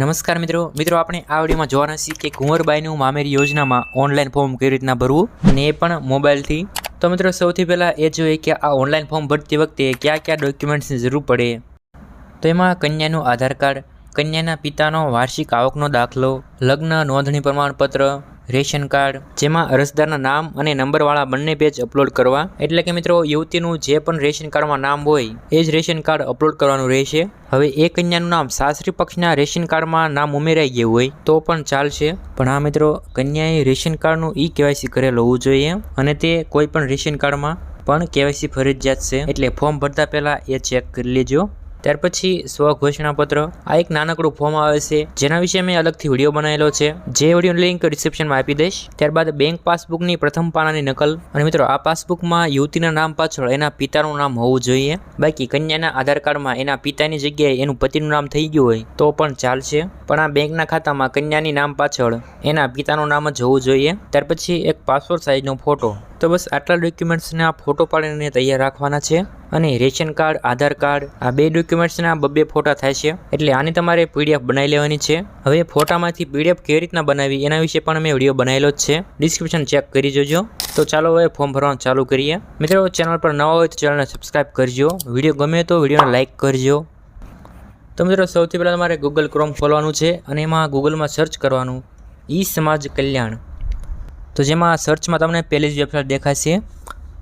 નમસ્કાર મિત્રો. મિત્રો, આપણે આ વિડીયોમાં જોવાના છીએ કે કુંવરબાઈનું મામેરી યોજનામાં ઓનલાઈન ફોર્મ કેવી રીતના ભરવું એ પણ મોબાઈલથી. તો મિત્રો, સૌથી પહેલાં એ જોઈએ કે આ ઓનલાઈન ફોર્મ ભરતી વખતે કયા કયા ડોક્યુમેન્ટ્સની જરૂર પડે. તો એમાં કન્યાનું આધાર કાર્ડ, કન્યાના પિતાનો વાર્ષિક આવકનો દાખલો, લગ્ન, નોંધણી પ્રમાણપત્ર રેશન કાર્ડ, જેમાં અરજદારના નામ અને નંબરવાળા બંને પેજ અપલોડ કરવા. એટલે કે મિત્રો, યુવતીનું જે પણ રેશન કાર્ડમાં નામ હોય, એ જ રેશન કાર્ડ અપલોડ કરવાનું રહેશે. હવે એ કન્યાનું નામ સાસરી પક્ષના રેશન કાર્ડમાં નામ ઉમેરાઈ ગયું હોય, તો પણ ચાલશે. પણ આ મિત્રો, કન્યાએ રેશન કાર્ડનું ઈ કેવાયસી કરેલ હોવું જોઈએ, અને તે કોઈ પણ રેશન કાર્ડમાં પણ કેવાયસી ફરજિયાત છે. એટલે ફોર્મ ભરતા પહેલાં એ ચેક કરી લેજો. ત્યાર પછી સ્વઘોષણાપત્ર. આ એક નાનકડું ફોર્મ આવે છે, જેના વિશે મેં અલગથી વીડિયો બનાવેલો છે. જે વીડિયો લિંક ડિસ્ક્રિપ્શનમાં આપી દઈશ. ત્યારબાદ બેંક પાસબુકની પ્રથમ પાનાની નકલ. અને મિત્રો, આ પાસબુકમાં યુવતીના નામ પાછળ એના પિતાનું નામ હોવું જોઈએ. બાકી કન્યાના આધાર કાર્ડમાં એના પિતાની જગ્યાએ એનું પતિનું નામ થઈ ગયું હોય, તો પણ ચાલશે. પણ આ બેંકના ખાતામાં કન્યાની નામ પાછળ એના પિતાનું નામ જ હોવું જોઈએ. ત્યાર પછી એક પાસપોર્ટ સાઇઝનો ફોટો તો બસ આટલા ડોક્યુમેન્ટ્સના ફોટો પાડીને તૈયાર રાખવાના છે. અને રેશન કાર્ડ, આધાર કાર્ડ, આ બે ડોક્યુમેન્ટ્સના બબ્બે ફોટા થાય છે. એટલે આની તમારે પીડીએફ બનાવી લેવાની છે. હવે ફોટામાંથી પીડીએફ કેવી રીતના બનાવી એના વિશે પણ મેં વીડિયો બનાવેલો જ છે. ડિસ્ક્રિપ્શન ચેક કરી જોજો. તો ચાલો હવે ફોર્મ ભરવાનું ચાલુ કરીએ. મિત્રો ચેનલ પર નવા હોય તો ચેનલને સબસ્ક્રાઈબ કરજો. વીડિયો ગમે તો વિડીયોને લાઇક કરજો. તો મિત્રો, સૌથી પહેલાં તમારે ગૂગલ ક્રોમ ખોલવાનું છે અને એમાં ગૂગલમાં સર્ચ કરવાનું. ઈ સમાજ કલ્યાણ. તો જેમાં સર્ચમાં તમને પહેલી જ વેબસાઇટ દેખાશે.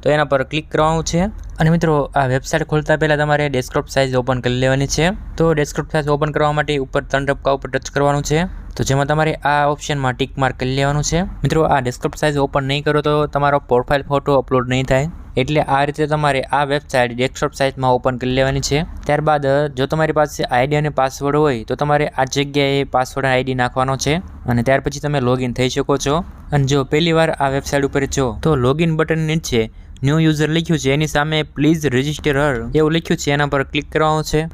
તો એના પર ક્લિક કરવાનું છે. અને મિત્રો, આ વેબસાઇટ ખોલતા પહેલાં તમારે ડેસ્કટોપ સાઇઝ ઓપન કરી લેવાની છે. તો ડેસ્કટોપ સાઇઝ ઓપન કરવા માટે ઉપર ત્રણ ટપકા ઉપર ટચ કરવાનું છે. તો જેમાં તમારે આ ઓપ્શનમાં ટીક માર્ક કરી લેવાનું છે. મિત્રો, આ ડેસ્કટોપ સાઇઝ ઓપન નહીં કરો તો તમારો પ્રોફાઇલ ફોટો અપલોડ નહીં થાય. એટલે આ રીતે તમારે આ વેબસાઇટ ડેસ્કટોપ સાઇઝમાં ઓપન કરી લેવાની છે. ત્યારબાદ, જો તમારી પાસે આઈડી અને પાસવર્ડ હોય, તો તમારે આ જગ્યાએ પાસવર્ડ આઈડી નાખવાનો છે અને ત્યાર પછી તમે લોગિન થઈ શકો છો. અને જો પહેલી વાર આ વેબસાઇટ ઉપર જો તો લોગિન બટન નીચે ન્યૂ યુઝર લખ્યું છે. એની સામે પ્લીઝ રજિસ્ટર હર એવું લખ્યું છે. એના પર ક્લિક કરવાનું છે.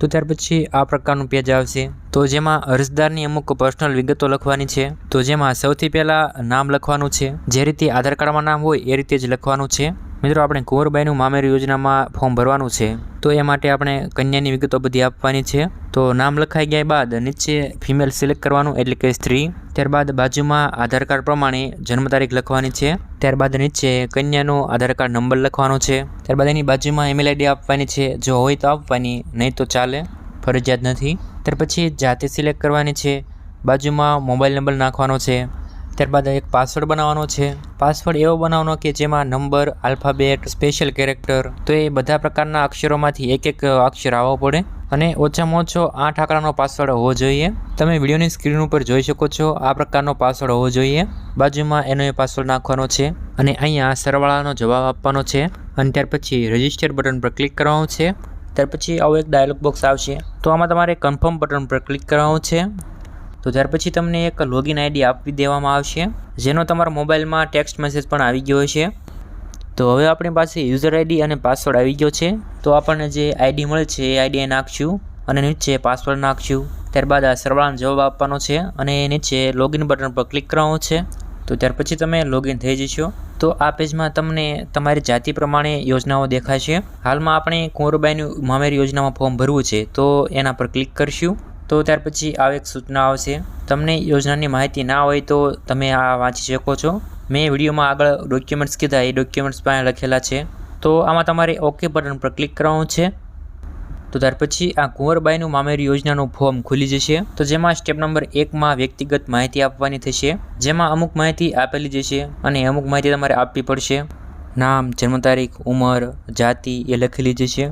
તો ત્યાર પછી આ પ્રકારનું પેજ આવશે. તો જેમાં અરજદારની અમુક પર્સનલ વિગતો લખવાની છે. તો જેમાં સૌથી પહેલાં નામ લખવાનું છે. જે રીતે આધાર કાર્ડમાં નામ હોય, એ રીતે જ લખવાનું છે. મિત્રો, આપણે કુંવરબાઈનું મામેર યોજનામાં ફોર્મ ભરવાનું છે, તો એ માટે આપણે કન્યાની વિગતો બધી આપવાની છે. તો નામ લખાઈ ગયા બાદ નીચે ફિમેલ સિલેક્ટ કરવાનું એટલે કે સ્ત્રી, ત્યારબાદ બાજુમાં આધાર કાર્ડ પ્રમાણે જન્મ તારીખ લખવાની છે, ત્યારબાદ નીચે કન્યાનો આધાર કાર્ડ નંબર લખવાનો છે, ત્યારબાદ એની બાજુમાં ઈમેલ આઈડી આપવાની છે, જો હોય તો આપવાની, નહીં તો ચાલે, ફરજિયાત નથી. ત્યાર પછી જાતે સિલેક્ટ કરવાની છે, બાજુમાં મોબાઈલ નંબર નાખવાનો છે ત્યારબાદ એક પાસવર્ડ બનાવવાનો છે. પાસવર્ડ એવો બનાવવાનો કે જેમાં નંબર, આલ્ફાબેટ, સ્પેશિયલ કેરેક્ટર, તો એ બધા પ્રકારના અક્ષરોમાંથી એક એક અક્ષર આવવો પડે અને ઓછામાં ઓછો આઠ આંકડાનો પાસવર્ડ હોવો જોઈએ. તમે વિડીયોની સ્ક્રીન ઉપર જોઈ શકો છો, આ પ્રકારનો પાસવર્ડ હોવો જોઈએ. બાજુમાં એનો એ પાસવર્ડ નાખવાનો છે અને અહીંયા સરવાળાનો જવાબ આપવાનો છે અને ત્યાર પછી રજિસ્ટર બટન પર ક્લિક કરવાનું છે. ત્યાર પછી આવો એક ડાયલોગ બોક્સ આવશે. તો આમાં તમારે કન્ફર્મ બટન પર ક્લિક કરવાનું છે. તો ત્યાર પછી તમને એક લોગિન આઈડી આપી દેવામાં આવશે, જેનો તમારા મોબાઈલમાં ટેક્સ્ટ મેસેજ પણ આવી ગયો છે તો હવે આપણી પાસે યુઝર આઈડી અને પાસવર્ડ આવી ગયો છે. તો આપણને જે આઈડી મળે છે એ આઈડી નાખશું અને નીચે પાસવર્ડ નાખશું. ત્યારબાદ આ સરવાળાનો જવાબ આપવાનો છે અને નીચે લોગિન બટન પર ક્લિક કરવાનું છે. તો ત્યાર પછી તમે લોગિન થઈ જશો. તો આ પેજમાં તમને તમારી જાતિ પ્રમાણે યોજનાઓ દેખાશે. હાલમાં આપણે કુંવરબાઈનું મામેરી યોજનામાં ફોર્મ ભરવું છે. તો એના પર ક્લિક કરશું. તો ત્યાર પછી આવી એક સૂચના આવશે. તમને યોજનાની માહિતી ના હોય તો તમે આ વાંચી શકો છો. મેં વિડીયોમાં આગળ ડોક્યુમેન્ટ્સ કીધા, એ ડોક્યુમેન્ટ્સ પણ લખેલા છે. તો આમાં તમારે ઓકે બટન પર ક્લિક કરવાનું છે. તો ત્યાર પછી આ કુંવરબાઈનું મામેરી યોજનાનું ફોર્મ ખુલી જશે. તો જેમાં સ્ટેપ નંબર એકમાં વ્યક્તિગત માહિતી આપવાની થશે. જેમાં અમુક માહિતી આપેલી જશે અને અમુક માહિતી તમારે આપવી પડશે. નામ, જન્મ તારીખ, ઉંમર, જાતિ એ લખેલી જશે.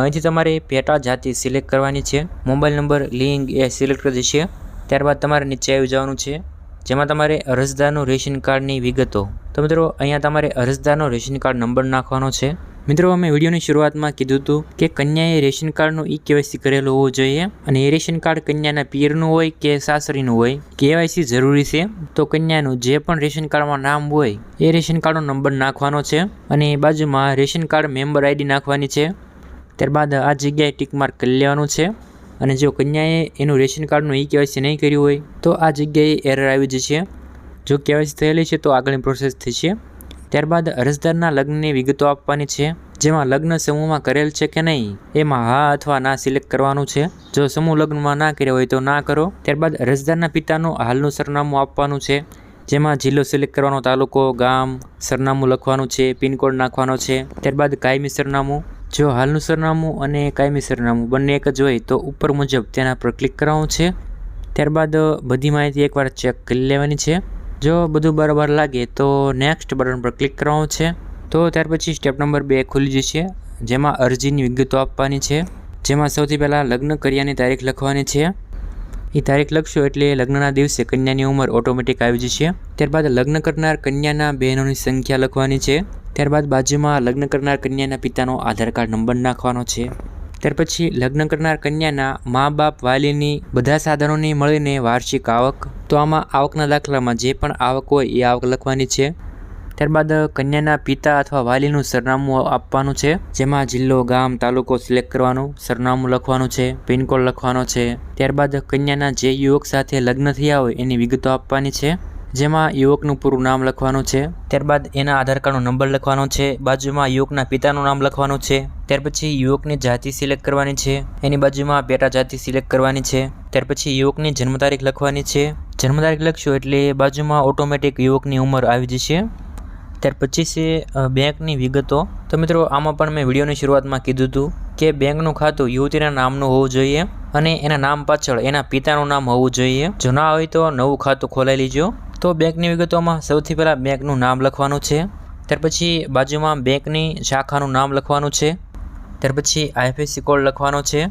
અહીંથી તમારે પેટા જાતિ સિલેક્ટ કરવાની છે. મોબાઈલ નંબર લિંક એ સિલેક્ટ કરી છે ત્યારબાદ તમારે નીચે આવી જવાનું છે. જેમાં તમારે અરજદારનું રેશન કાર્ડની વિગતો. તો મિત્રો, અહીંયા તમારે અરજદારનો રેશન કાર્ડ નંબર નાખવાનો છે. મિત્રો, અમે વિડીયોની શરૂઆતમાં કીધું હતું કે કન્યાએ રેશન કાર્ડનું ઈ કેવાયસી કરેલું હોવું જોઈએ અને એ રેશન કાર્ડ કન્યાના પિયરનું હોય કે સાસરીનું હોય, કેવાયસી જરૂરી છે. તો કન્યાનું જે પણ રેશન કાર્ડમાં નામ હોય, એ રેશન કાર્ડનો નંબર નાખવાનો છે અને બાજુમાં રેશન કાર્ડ મેમ્બર આઈડી નાખવાની છે. ત્યારબાદ આ જગ્યાએ ટીક માર્ક કરી લેવાનું છે. અને જો કન્યાએ એનું રેશન કાર્ડનું ઈ કેવાયસી નહીં કર્યું હોય, તો આ જગ્યાએ એરર આવી જશે. જો કેવાયસી થયેલી છે, તો આગળની પ્રોસેસ થશે. ત્યારબાદ અરજદારના લગ્નની વિગતો આપવાની છે, જેમાં લગ્ન સમૂહમાં કરેલ છે કે નહીં, એમાં હા અથવા ના સિલેક્ટ કરવાનું છે. જો સમૂહ લગ્નમાં ના કર્યો હોય તો ના કરો. ત્યારબાદ અરજદારના પિતાનું હાલનું સરનામું આપવાનું છે, જેમાં જિલ્લો સિલેક્ટ કરવાનો તાલુકો, ગામ, સરનામું લખવાનું છે, પિનકોડ નાખવાનો છે. ત્યારબાદ કાયમી સરનામું જો હાલનું સરનામું અને કાયમી સરનામું બંને એક જ હોય, તો ઉપર મુજબ તેના પર ક્લિક કરવાનું છે. ત્યારબાદ, બધી માહિતી એકવાર ચેક કરી લેવાની છે. જો બધું બરાબર લાગે, તો નેક્સ્ટ બટન પર ક્લિક કરવાનું છે. તો ત્યાર પછી સ્ટેપ નંબર બે ખુલી જશે, જેમાં અરજીની વિગતો આપવાની છે. જેમાં સૌથી પહેલાં લગ્ન કર્યાની તારીખ લખવાની છે. એ તારીખ લખશો એટલે લગ્નના દિવસે કન્યાની ઉંમર ઓટોમેટિક આવી જશે. ત્યારબાદ લગ્ન કરનાર કન્યાના બહેનોની સંખ્યા લખવાની છે. ત્યારબાદ બાજુમાં લગ્ન કરનાર કન્યાના પિતાનો આધાર કાર્ડ નંબર નાખવાનો છે. ત્યાર પછી લગ્ન કરનાર કન્યાના મા બાપ, વાલીની બધા સાધનોની મળીને વાર્ષિક આવક. તો આમાં આવકના દાખલામાં જે પણ આવક હોય એ આવક લખવાની છે. ત્યારબાદ કન્યાના પિતા અથવા વાલીનું સરનામું આપવાનું છે, જેમાં જિલ્લો, ગામ, તાલુકો સિલેક્ટ કરવાનું, સરનામું લખવાનું છે, પિનકોડ લખવાનો છે. ત્યારબાદ કન્યાના જે યુવક સાથે લગ્ન થયા હોય એની વિગતો આપવાની છે, જેમાં યુવકનું પૂરું નામ લખવાનું છે. ત્યારબાદ એના આધાર કાર્ડનો નંબર લખવાનો છે, બાજુમાં યુવકના પિતાનું નામ લખવાનું છે. ત્યાર પછી યુવકની જાતિ સિલેક્ટ કરવાની છે, એની બાજુમાં પેટા જાતિ સિલેક્ટ કરવાની છે. ત્યાર પછી યુવકની જન્મ તારીખ લખવાની છે. જન્મ તારીખ લખશો એટલે બાજુમાં ઓટોમેટિક યુવકની ઉંમર આવી જશે. ત્યાર પછી છે બેંકની વિગતો. તો મિત્રો, આમાં પણ મેં વિડીયોની શરૂઆતમાં કીધું હતું કે બેંકનું ખાતું યુવતીના નામનું હોવું જોઈએ અને એના નામ પાછળ એના પિતાનું નામ હોવું જોઈએ. જો ના હોય તો નવું ખાતું ખોલાવી લીજો. તો બેંકની વિગતોમાં સૌથી પહેલાં બેંકનું નામ લખવાનું છે. ત્યાર પછી બાજુમાં બેંકની શાખાનું નામ લખવાનું છે. ત્યાર પછી આઈએફએસસી કોડ લખવાનો છે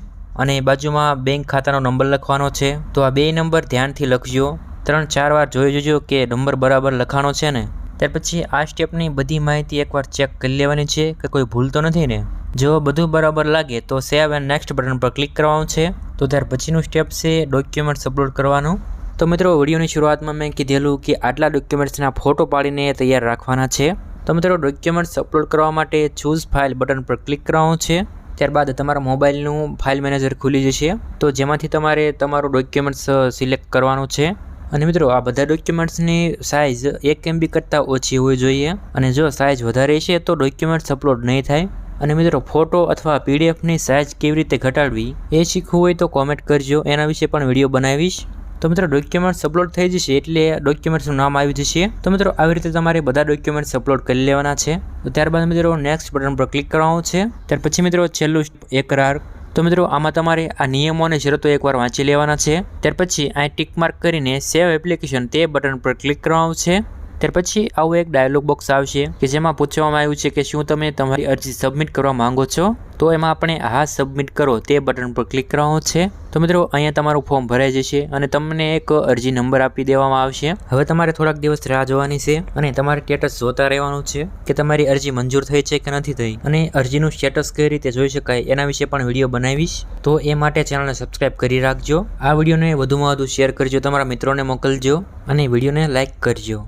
અને બાજુમાં બેંક ખાતાનો નંબર લખવાનો છે. તો આ બે નંબર ધ્યાનથી લખજો. ત્રણ ચાર વાર જોઈ જોજો કે નંબર બરાબર લખાણો છે ને. ત્યાર પછી આ સ્ટેપની બધી માહિતી એકવાર ચેક કરી લેવાની છે કે કોઈ ભૂલ તો નથી ને? જો બધું બરાબર લાગે તો સેવ એન્ડ નેક્સ્ટ બટન પર ક્લિક કરવાનું છે. તો ત્યાર પછીનું સ્ટેપ છે ડોક્યુમેન્ટ્સ અપલોડ કરવાનું. તો મિત્રો, વિડીયોની શરૂઆતમાં મેં કીધેલું કે આટલા ડોક્યુમેન્ટ્સના ફોટો પાડીને તૈયાર રાખવાના છે. તો મિત્રો ડોક્યુમેન્ટ્સ અપલોડ કરવા માટે ચૂઝ ફાઇલ બટન પર ક્લિક કરવાનું છે. ત્યારબાદ તમારા મોબાઈલનું ફાઇલ મેનેજર ખુલી જશે. તો જેમાંથી તમારે તમારું ડોક્યુમેન્ટ્સ સિલેક્ટ કરવાનું છે. અને મિત્રો, આ બધા ડોક્યુમેન્ટ્સની સાઇઝ એક એમબી કરતાં ઓછી હોવી જોઈએ અને જો સાઇઝ વધારે છે તો ડોક્યુમેન્ટ્સ અપલોડ નહીં થાય. અને મિત્રો ફોટો અથવા પીડીએફની સાઇઝ કેવી રીતે ઘટાડવી એ શીખવું હોય તો કોમેન્ટ કરજો. એના વિશે પણ વીડિયો બનાવીશ. તો મિત્રો ડોક્યુમેન્ટ્સ અપલોડ થઈ જશે એટલે ડોક્યુમેન્ટ્સનું નામ આવી જશે. તો મિત્રો, આવી રીતે તમારે બધા ડોક્યુમેન્ટ્સ અપલોડ કરી લેવાના છે. તો ત્યારબાદ મિત્રો નેક્સ્ટ બટન પર ક્લિક કરવાનું છે. ત્યાર પછી મિત્રો, છેલ્લું એક કરાર તો મિત્રો, આમાં તમારે આ નિયમો અને શરતો એકવાર વાંચી લેવાના છે. ત્યાર પછી અહીં ટીક માર્ક કરીને સેવ એપ્લિકેશન તે બટન પર ક્લિક કરવાનું છે ત્યાર પછી આવું એક ડાયલોગ બોક્સ આવશે કે જેમાં પૂછવામાં આવ્યું છે કે શું તમે તમારી અરજી સબમિટ કરવા માંગો છો? તો એમાં આપણે હા સબમિટ કરો તે બટન પર ક્લિક કરવાનું છે. તો મિત્રો, અહીંયા તમારું ફોર્મ ભરાઈ જશે અને તમને એક અરજી નંબર આપી દેવામાં આવશે. હવે તમારે થોડાક દિવસ રાહ જોવાની છે અને તમારે સ્ટેટસ જોતા રહેવાનું છે કે તમારી અરજી મંજૂર થઈ છે કે નથી થઈ. અને અરજીનું સ્ટેટસ કઈ રીતે જોઈ શકાય એના વિશે પણ વીડિયો બનાવીશ. તો એ માટે ચેનલને સબસ્ક્રાઇબ કરી રાખજો. આ વિડીયોને વધુમાં વધુ શેર કરજો, તમારા મિત્રોને મોકલજો અને વિડીયોને લાઇક કરજો.